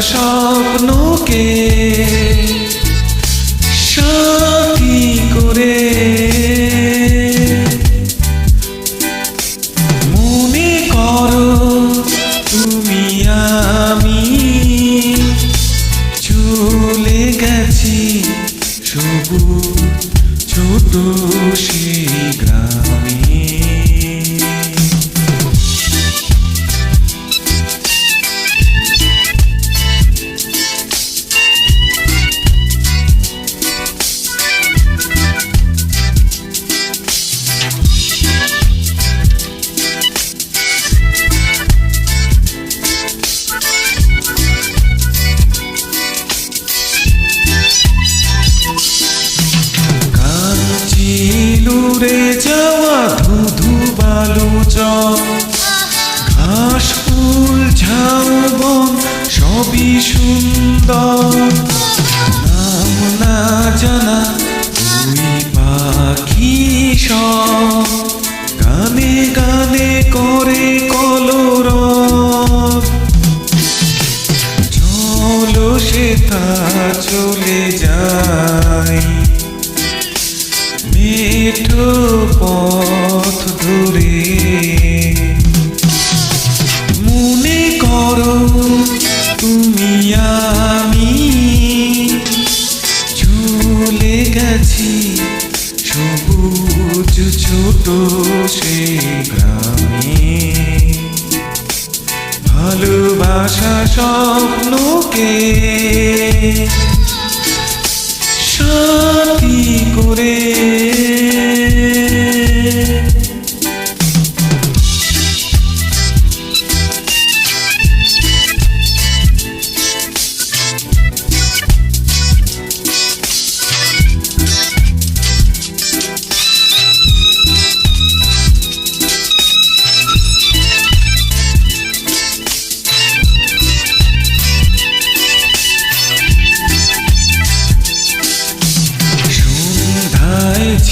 স্বপ্নকে সাথী করে। মনে করো তুমি আমি চলে গেছি সবুজ বালু ঘাস, ফুল ঝাউবন সবই সুন্দর। নাম না জানা ওই পাখি সব। গানে গানে করে কলর চলো সে তা চলে যায় মেঠো পথ ছোট সে গ্রামে। ভালোবাসা স্বপ্নকে সাথী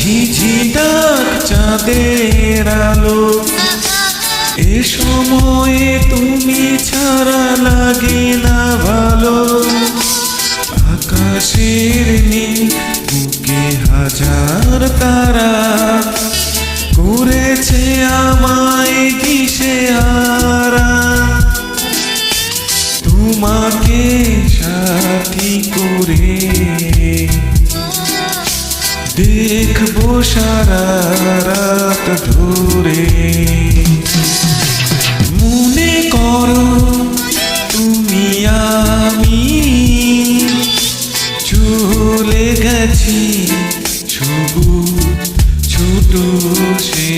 ঝিঝি ডাক চাঁদের আলো। এ সময়ে তুমি ছাড়া লাগে না ভালো। আকাশের নীল বুকে হাজার তারা করেছে আমায় দিশে হারা। তোমাকে সাথী করে দেখব সারা রাত ধরে মনে করো তুমি আমি চলে গেছি সবুজ ছোট সে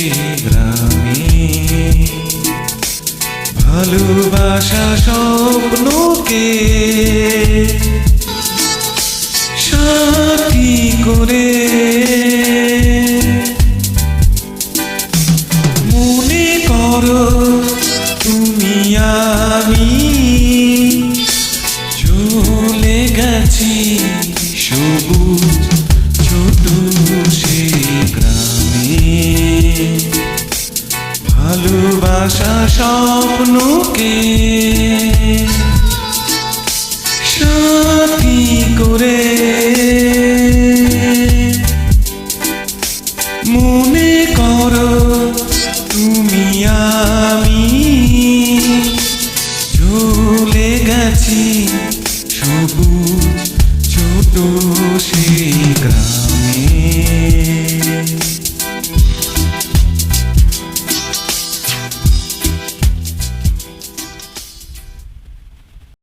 গ্রামে ভালোবাসা স্বপ্নকে সাথী করে? মনে করো তুমি আমি চলে সবুজ ছোট সে গ্রামে। ভালোবাসা স্বপ্নকে গেছি